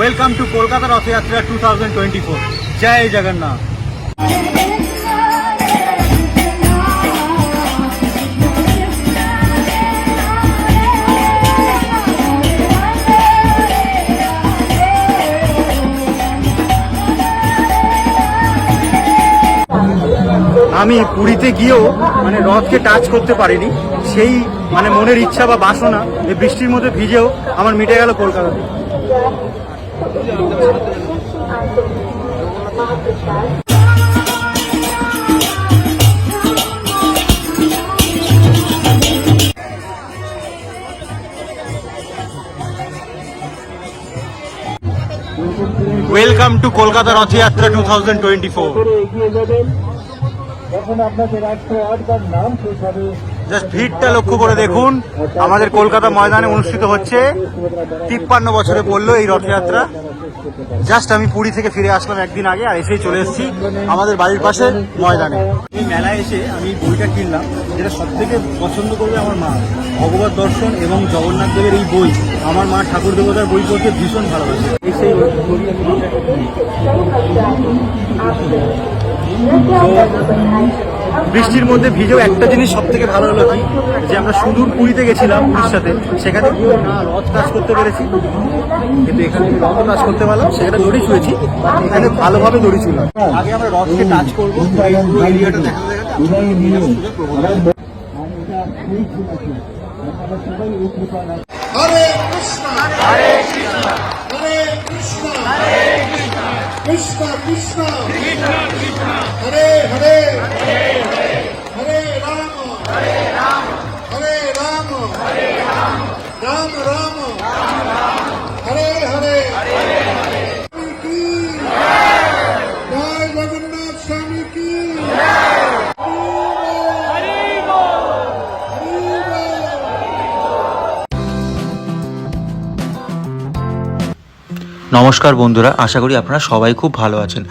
Welcome to Kolkata Rathyatra two thousand twenty four জয় জগন্নাথ আমি পুরীতে গিয়েও মানে রথকে টাচ করতে পারিনি। সেই মানে মনের ইচ্ছা বা বাসনা, এই বৃষ্টির মধ্যে ভিজেও আমার মিটে গেল কলকাতাতে। Welcome to Kolkata Rathyatra two thousand twenty four যখন আপনাদের একশো আটবার নাম শেষ হবে? জাস্ট ভিড়টা লক্ষ্য করে দেখুন। আমাদের কলকাতা ময়দানে অনুষ্ঠিত হচ্ছে। তিপ্পান্ন বছরে পড়ল এই রথযাত্রা। জাস্ট আমি পুরী থেকে ফিরে আসলাম একদিন আগে আর এসেই চলে এসেছি আমাদের বাড়ির পাশে ময়দানে। এই মেলায় এসে আমি বইটা কিনলাম যেটা সব থেকে পছন্দ করবে আমার মা। ভগবত দর্শন এবং জগন্নাথ দেবের এই বই। আমার মা ঠাকুর দেবতার বই পড়তে ভীষণ ভালোবাসে। এই সেই বই বৃষ্টির মধ্যে ভিজেও একটা জিনিস সব থেকে ভালো হলো কি? যে আমরা সুদূর পুরীতে গেছিলাম উড়িষ্যাতে সেখানে গিয়েও না রথ কাজ করতে পেরেছি। কিন্তু এখানে রথ কাজ করতে পারলাম সেখানে দড়ি ছুঁয়েছি এখানে ভালোভাবে দড়ি ছুঁলাম। আগে আমরা রথকে টাচ করব এরিয়াটা দেখাতে বিদায় নিয়ে সুযোগ প্রবল। আর এটা সেই আছে कृष्ण कृष्ण हरे हरे हरे राम हरे राम हरे राम राम राम हरे हरे की जय जगन्नाथ নমস্কার বন্ধুরা, আশা করি আপনারা সবাই খুব ভালো আছেন।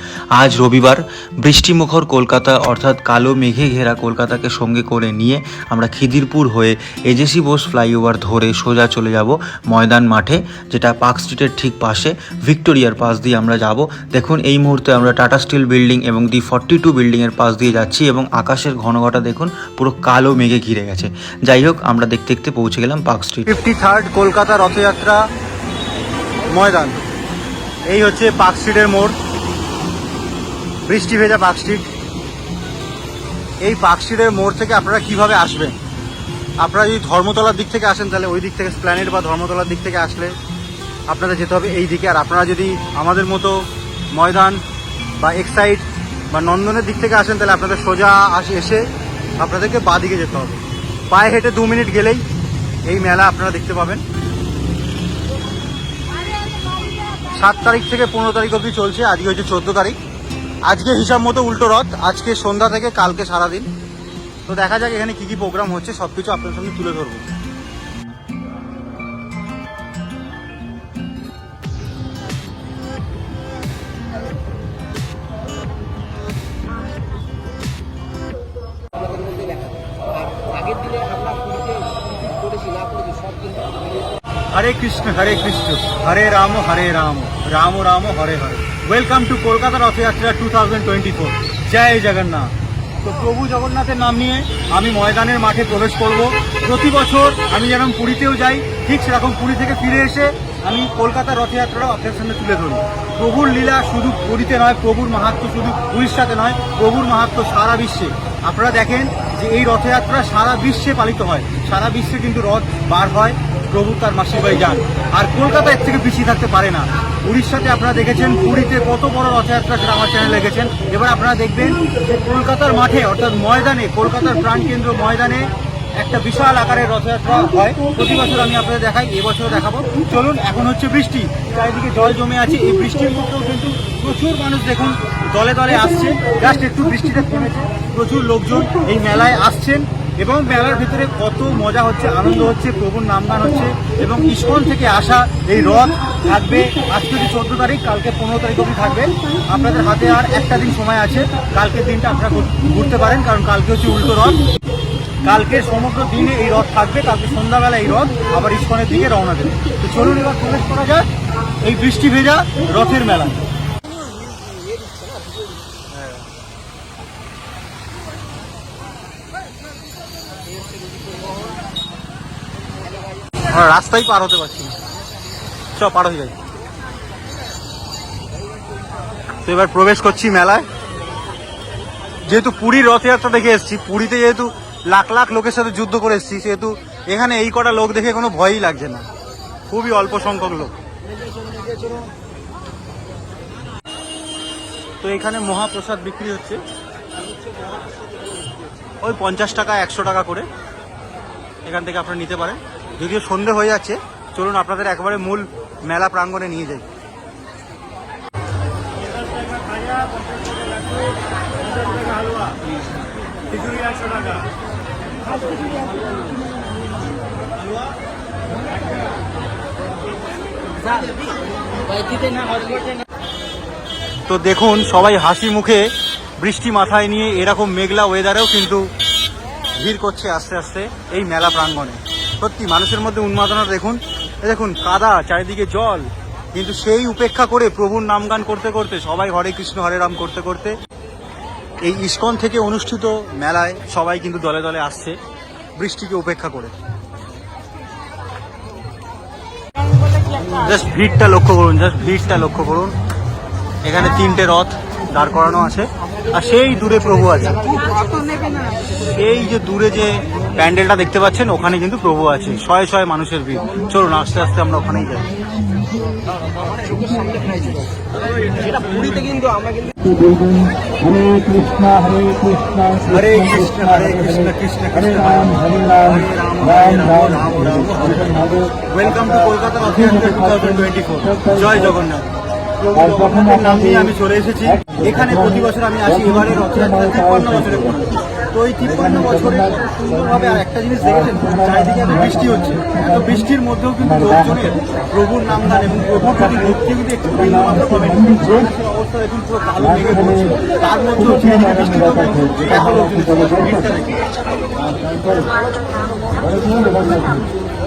আজ রবিবার, বৃষ্টিমুখর কলকাতা অর্থাৎ কালো মেঘে ঘেরা কলকাতাকে সঙ্গে করে নিয়ে আমরা খিদিরপুর হয়ে এজেসি বোস ফ্লাইওভার ধরে সোজা চলে যাব ময়দান মাঠে, যেটা পার্ক স্ট্রিটের ঠিক পাশে, ভিক্টোরিয়ার পাশ দিয়ে আমরা যাব। দেখুন, এই মুহূর্তে আমরা টাটা স্টিল বিল্ডিং এবং দি ফর্টি টু বিল্ডিংয়ের পাশ দিয়ে যাচ্ছি এবং আকাশের ঘনঘটা দেখুন, পুরো কালো মেঘে ঘিরে গেছে। যাই হোক, আমরা দেখতে দেখতে পৌঁছে গেলাম park street. Fifty third Kolkata Rathyatra Maidan. এই হচ্ছে পার্ক স্ট্রিটের মোড়। বৃষ্টি ভেজা পার্ক স্ট্রিট। এই পার্ক স্ট্রিটের মোড় থেকে আপনারা কীভাবে আসবেন? আপনারা যদি ধর্মতলার দিক থেকে আসেন, তাহলে ওই দিক থেকে স্প্ল্যানেট বা ধর্মতলার দিক থেকে আসলে আপনাদের যেতে হবে এই দিকে। আর আপনারা যদি আমাদের মতো ময়দান বা এক্সাইড বা নন্দনের দিক থেকে আসেন, তাহলে আপনাদের সোজা আসে, এসে আপনাদেরকে বাঁ দিকে যেতে হবে। পায়ে হেঁটে দু মিনিট গেলেই এই মেলা আপনারা দেখতে পাবেন। সাত তারিখ থেকে পনেরো তারিখ অবধি চলছে। আজকে হচ্ছে চোদ্দ তারিখ। আজকে হিসাব মতো উল্টো রথ। আজকে সন্ধ্যা থেকে কালকে সারাদিন। তো দেখা যাক এখানে কি কি প্রোগ্রাম হচ্ছে। সব কিছু আপনার সামনে তুলে ধরবো। হরে কৃষ্ণ হরে কৃষ্ণ, হরে রাম হরে Ram Ram Ram, Hare Hare. Welcome to Kolkata Rathyatra two thousand twenty four জয় জগন্নাথ। তো প্রভু জগন্নাথের নাম নিয়ে আমি ময়দানের মাঠে প্রবেশ করব। প্রতি বছর আমি যেরকম পুরীতেও যাই, ঠিক সেরকম পুরী থেকে ফিরে এসে আমি কলকাতা রথযাত্রাও আপনার সামনে তুলে ধরি। প্রভুর লীলা শুধু পুরীতে নয়, প্রভুর মাহাত্ম শুধু উড়িষ্যাতে নয়, প্রভুর মাহাত্ম সারা বিশ্বে। আপনারা দেখেন যে এই রথযাত্রা সারা বিশ্বে পালিত হয়। সারা বিশ্বে কিন্তু রথ বার হয় প্রভু তার মাসির যান। আর কলকাতা এর থেকে পিছিয়ে থাকতে পারে না। উড়িষ্যাতে আপনারা দেখেছেন, পুরীতে কত বড় রথযাত্রা সেটা আমার চ্যানেলে দেখেছেন এবার আপনারা দেখবেন যে কলকাতার মাঠে, অর্থাৎ ময়দানে, কলকাতার প্রাণকেন্দ্র ময়দানে একটা বিশাল আকারের রথযাত্রা হয়। প্রতি বছর আমি আপনাদের দেখাই, এবছরও দেখাবো। চলুন, এখন হচ্ছে বৃষ্টি। চারিদিকে জল জমে আছে। এই বৃষ্টির মধ্যেও কিন্তু প্রচুর মানুষ দেখুন, দলে দলে আসছে জাস্ট একটু বৃষ্টিটা থেমেছে। প্রচুর লোকজন এই মেলায় আসছেন এবং মেলার ভিতরে কত মজা হচ্ছে, আনন্দ হচ্ছে, প্রভুর নামগান হচ্ছে এবং ইস্কন থেকে আসা এই রথ থাকবে আজকে হচ্ছে চোদ্দ তারিখ, কালকে পনেরো তারিখ অবধি থাকবে। আপনাদের হাতে আর একটা দিন সময় আছে। কালকের দিনটা আপনারা ঘুর- ঘুরতে পারেন, কারণ কালকে হচ্ছে উল্টো রথ। কালকে সমগ্র দিনে এই রথ থাকবে, কালকে সন্ধ্যাবেলা এই রথ আবার ইস্কনের দিকে রওনা দেবে। তো চলুন এবার প্রবেশ করা যাক, এই বৃষ্টি ভেজা রথের মেলা। রাস্তাই পার হতে পারছি না। চ, পার হয়ে যাই। তো এবার প্রবেশ করছি মেলায়। যেহেতু পুরীর রথযাত্রা দেখে এসেছি, পুরীতে যেহেতু লাখ লাখ লোকের সাথে যুদ্ধ করে এসেছি, সেহেতু এখানে এই কটা লোক দেখে কোনো ভয়ই লাগছে না। খুবই অল্প সংখ্যক লোক। তো এখানে মহাপ্রসাদ বিক্রি হচ্ছে। ওই পঞ্চাশ টাকা, একশো টাকা করে। এখান থেকে আপনারা নিতে পারেন। যদিও সন্ধে হয়ে যাচ্ছে, চলুন আপনাদের একবারে মূল মেলা প্রাঙ্গণে নিয়ে যাই। তো দেখুন, সবাই হাসি মুখে বৃষ্টি মাথায় নিয়ে এরকম মেঘলা ওয়েদারেও কিন্তু ভিড় করছে আস্তে আস্তে এই মেলা প্রাঙ্গণে। সত্যি, মানুষের মধ্যে উন্মাদনা দেখুন। দেখুন, কাদা, চারিদিকে জল। কিন্তু সেই উপেক্ষা করে প্রভুর নামগান করতে করতে, সবাই হরে কৃষ্ণ, হরে রাম করতে করতে এই ইস্কন থেকে অনুষ্ঠিত মেলায় সবাই কিন্তু দলে দলে আসছে বৃষ্টিকে উপেক্ষা করে। জাস্ট ভিড়টা লক্ষ্য করুন, জাস্ট ভিড়টা লক্ষ্য করুন। এখানে তিনটে রথ দাঁড় করানো আছে। আর সেই দূরে প্রভু আছে সেই যে দূরে যে প্যান্ডেলটা দেখতে পাচ্ছেন ওখানে কিন্তু প্রভু আছে শয়ে শয়ে মানুষের ভিড় চলুন আস্তে আস্তে আমরা ওখানেই যাই জয় জগন্নাথ নাম নিয়ে আমি চলে এসেছি। এখানে প্রতি বছর আমি আসি এবারে রথযাত্রা তিপ্পান্ন বছরে পড়ে তো এই তিপ্পান্ন বছরে সুন্দরভাবে আর একটা জিনিস দেখেছেন চারিদিকে এত বৃষ্টি হচ্ছে। এত বৃষ্টির মধ্যেও কিন্তু লোকজনের প্রভুর নামগান এবং প্রভুর প্রতি ভক্তি কিন্তু একটু বিন্দুমাত্র মানুষের অবস্থা দেখুন পুরো কালো মেঘে পড়ছে তার মধ্যেও ঝিরিঝিরি বৃষ্টি হবে এত লোকজন ভিড়টা দেখুন।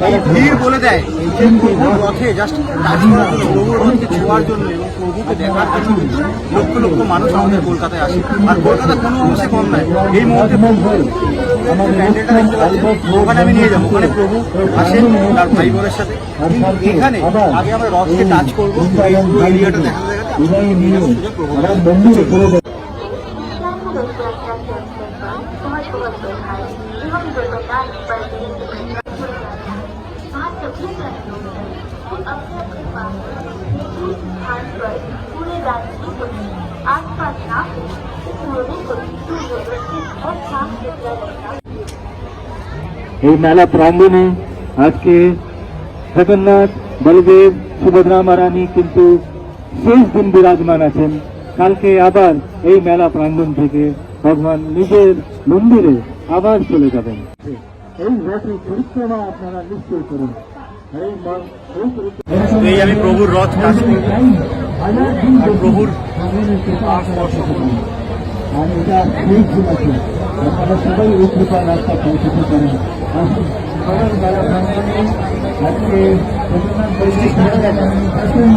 এই ভিড় বলে দেয়। যে রথে জাস্ট প্রভুর রথকে ছোঁয়ার জন্য এবং প্রভুকে দেখার জন্য লক্ষ লক্ষ মানুষ আমাদের কলকাতায় আসে। আর কলকাতা কোনো অংশে কম নয়। এই মুহূর্তে ওখানে আমি নিয়ে যাব। ওখানে প্রভু আসেন, তার ভাই বোনের সাথে এখানে আগে আমরা রথকে টাচ করব। এই দেখাতে এই মেলা প্রাঙ্গণে আজকে জগন্নাথ বলদেব সুভদ্রা মারানি কিন্তু শেষ দিন বিরাজমান আছেন। কালকে আবার এই মেলা প্রাঙ্গণ থেকে ভগবান নিজের মন্দিরে আবার চলে যাবেন। এই রথের পরিক্রমা আপনারা নিশ্চয় করুন। এই আমি প্রভুর রথ প্রভুর আর স্পর্শ করুন। আপনারা সবাই এই কৃপা রাস্তা পৌঁছতে সুভদ্রা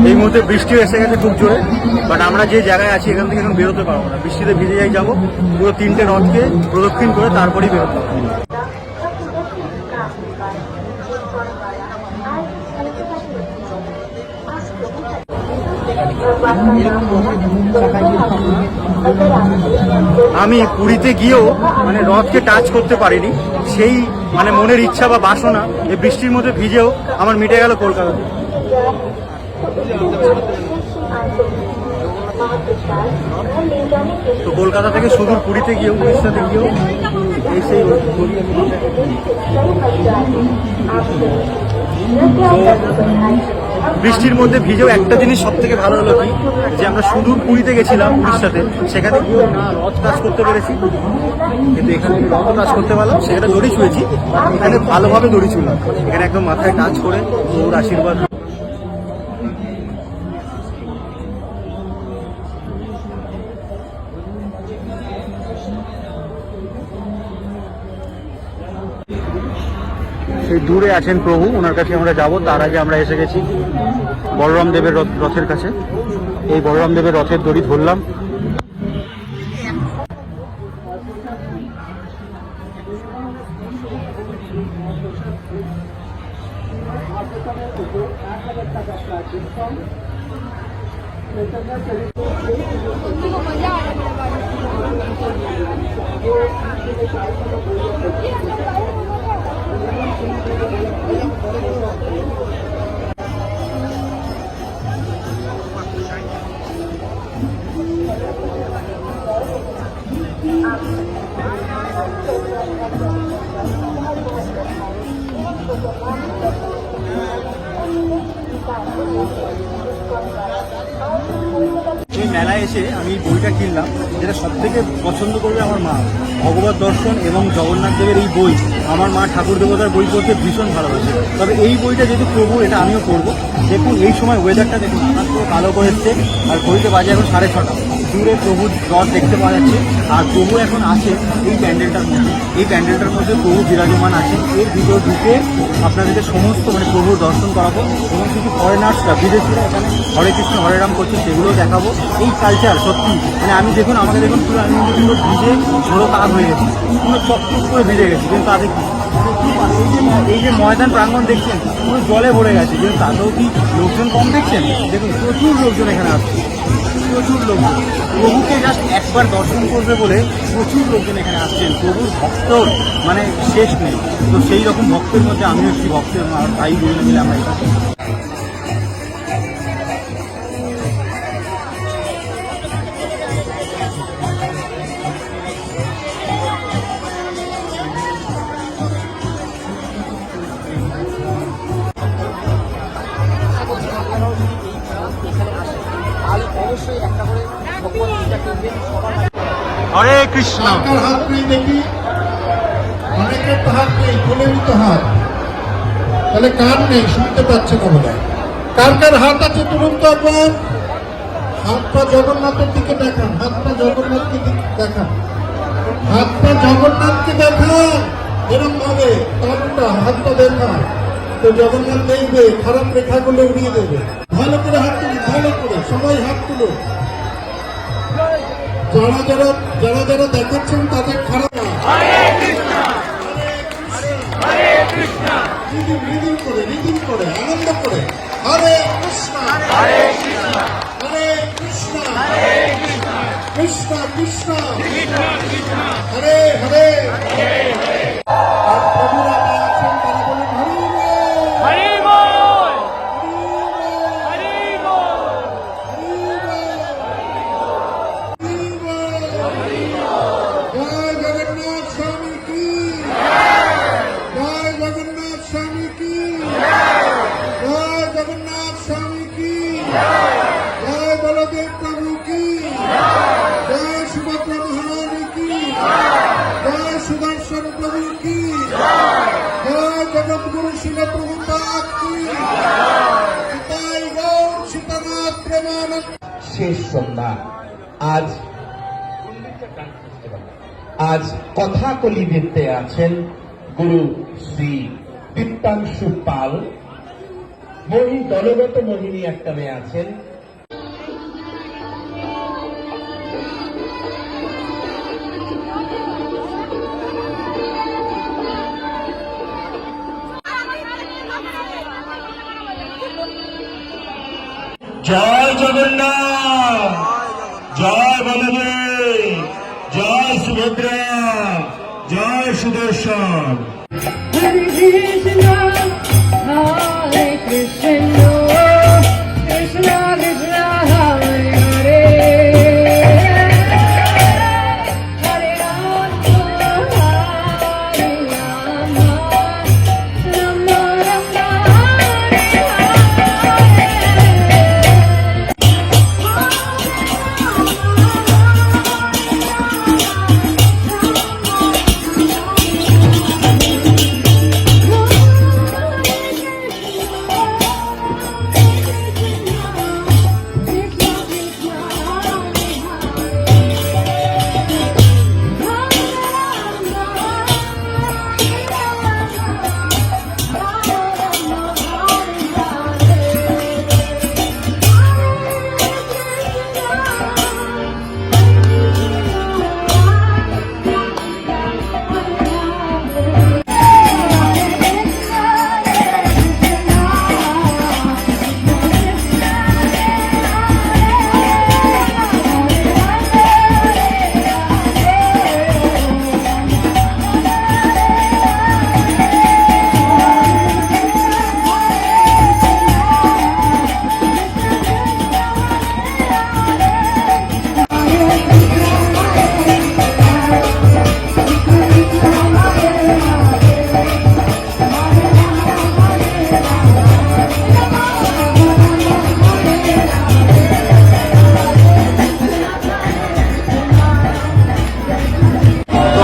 এই মুহূর্তে বৃষ্টি এসে গেছে খুব জোরে বাট আমরা যে জায়গায় আছি এখান থেকে এখন বেরোতে পারব না। বৃষ্টিতে ভিজে যাই যাব পুরো তিনটে রথকে প্রদক্ষিণ করে তারপরেই বেরোতে পারব। আমি পুরীতে গিয়েও মানে রথকে টাচ করতে পারিনি। সেই মানে মনের ইচ্ছা বা বাসনা এই বৃষ্টির মধ্যে ভিজেও আমার মিটে গেল কলকাতাতে তো কলকাতা থেকে সুদূর পুরীতে গিয়েও, উড়িষ্যাতে গিয়েও এই সেই বৃষ্টির মধ্যে ভিজেও একটা জিনিস সব থেকে ভালো হলো কি? যে আমরা সুদূর পুরীতে গেছিলাম উড়িষ্যাতে সেখানে গিয়ে রথ কাজ করতে পেরেছি। কিন্তু এখানে রথ কাজ করতে পারলাম, সেখানে দড়ি ছুঁয়েছি, এখানে ভালোভাবে দড়ি ছুঁলাম। এখানে একদম মাথায় টাচ করে ওর আশীর্বাদ দূরে আছেন প্রভু, ওনার কাছে আমরা যাব। তার আগে আমরা এসে গেছি বলরাম দেবের রথ- রথের কাছে। এই বলরাম দেবের রথের দড়ি ধরলাম। এই মেলায় এসে আমি বইটা কিনলাম, যেটা সব থেকে পছন্দ করবে আমার মা। ভগবত দর্শন এবং জগন্নাথ দেবের এই বই আমার মা ঠাকুর দেবতার বই পড়তে ভীষণ ভালোবাসে। তবে এই বইটা যেহেতু প্রভু এটা আমিও পড়ব। দেখুন, এই সময় ওয়েদারটা দেখুন করে কালো করে এসছে, আর বইতে বাজে এখন সাড়ে ছটা। দূরে প্রভুর রথ দেখতে পাওয়া যাচ্ছে, আর প্রভু এখন আছে এই প্যান্ডেলটার মধ্যে। এই প্যান্ডেলটার মধ্যে প্রভু বিরাজমান আছে। এর ভিতর ঢুকে আপনাদেরকে সমস্ত মানে প্রভুর দর্শন করাবো। এবং কিছু ফরেনার্সরা বিদেশিরা এখানে হরে কৃষ্ণ, হরে রাম করছে সেগুলো দেখাবো। এই কালচার সত্যি মানে আমি দেখুন আমাকে দেখুন পুরো আমি পুরো ভিজে ঝোড়ো কাক হয়ে গেছি। পুরো চকচক করে ভিজে গেছি, কিন্তু তাদের কি? এই যে এই যে ময়দান প্রাঙ্গণ দেখছেন, পুরো জলে ভরে গেছে। কিন্তু তাতেও কি লোকজন কম দেখছেন? দেখুন, প্রচুর লোকজন এখানে আসছে। প্রচুর লোকজন প্রভুকে জাস্ট একবার দর্শন করবে বলে প্রচুর লোকজন এখানে আসছেন। প্রভুর ভক্ত মানে শেষ নেই। তো সেই রকম ভক্তের মধ্যে আমিও একটি ভক্তের ভাই বলে মিলে আমরা হরে কৃষ্ণ। কার হাত নেই দেখি। অনেকের তো হাত নেই তো হাত। তাহলে কার নেই? শুনতে পাচ্ছে না বোধ কার কার হাত আছে তুলুন তো একবার। হাতটা জগন্নাথের দিকে দেখান, হাতটা জগন্নাথকে দিকে দেখান। হাতটা জগন্নাথকে দেখান। এরকম ভাবে তারটা হাতটা দেখান। তো জগন্নাথ দেখবে, খারাপ রেখাগুলো উড়িয়ে দেবে। ভালো করে হাত তুলুন, ভালো করে, সবাই হাত তুলুন। যারা যারা যারা যারা দেখাচ্ছেন তাদের খারাপ না। করে রিদিম করে আনন্দ করে। হরে কৃষ্ণ। হরে কৃষ্ণ। হরে কৃষ্ণ। কৃষ্ণ। কৃষ্ণ হরে হরে। হরে প্রভুরা শেষ সন্ধ্যা। আজ আজ কথাকলি নৃত্যে আছেন গুরু শ্রী দীপ্তাংশু পাল। মহি দলগত মোহিনী একটা মেয়ে আছেন। জয় জগন্নাথ। জয় বলদেব জয় সুভদ্রা। জয় সুদর্শন।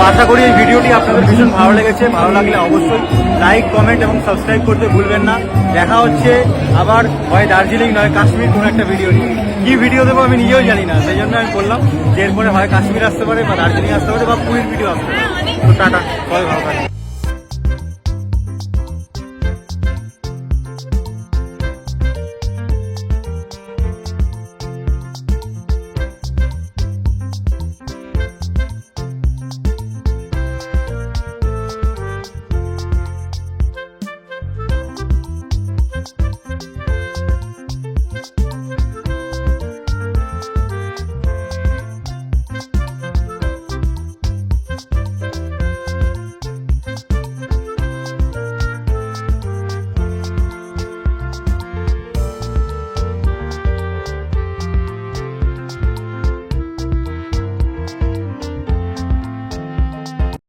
আপনাদের ভীষণ ভালো লেগেছে। ভালো লাগলে অবশ্যই লাইক কমেন্ট এবং সাবস্ক্রাইব করতে ভুলবেন না। দেখা হচ্ছে আবার হয় দার্জিলিং, নয় কাশ্মীর কোনো একটা ভিডিও নিয়ে। কী ভিডিও দেবো আমি নিজেও জানি না, সেই জন্য আমি বললাম যে এরপরে হয় কাশ্মীর আসতে পারে বা দার্জিলিং আসতে পারে বা পুরীর ভিডিও আসতে পারে। তো টাটা, সবাই ভালো থাকবে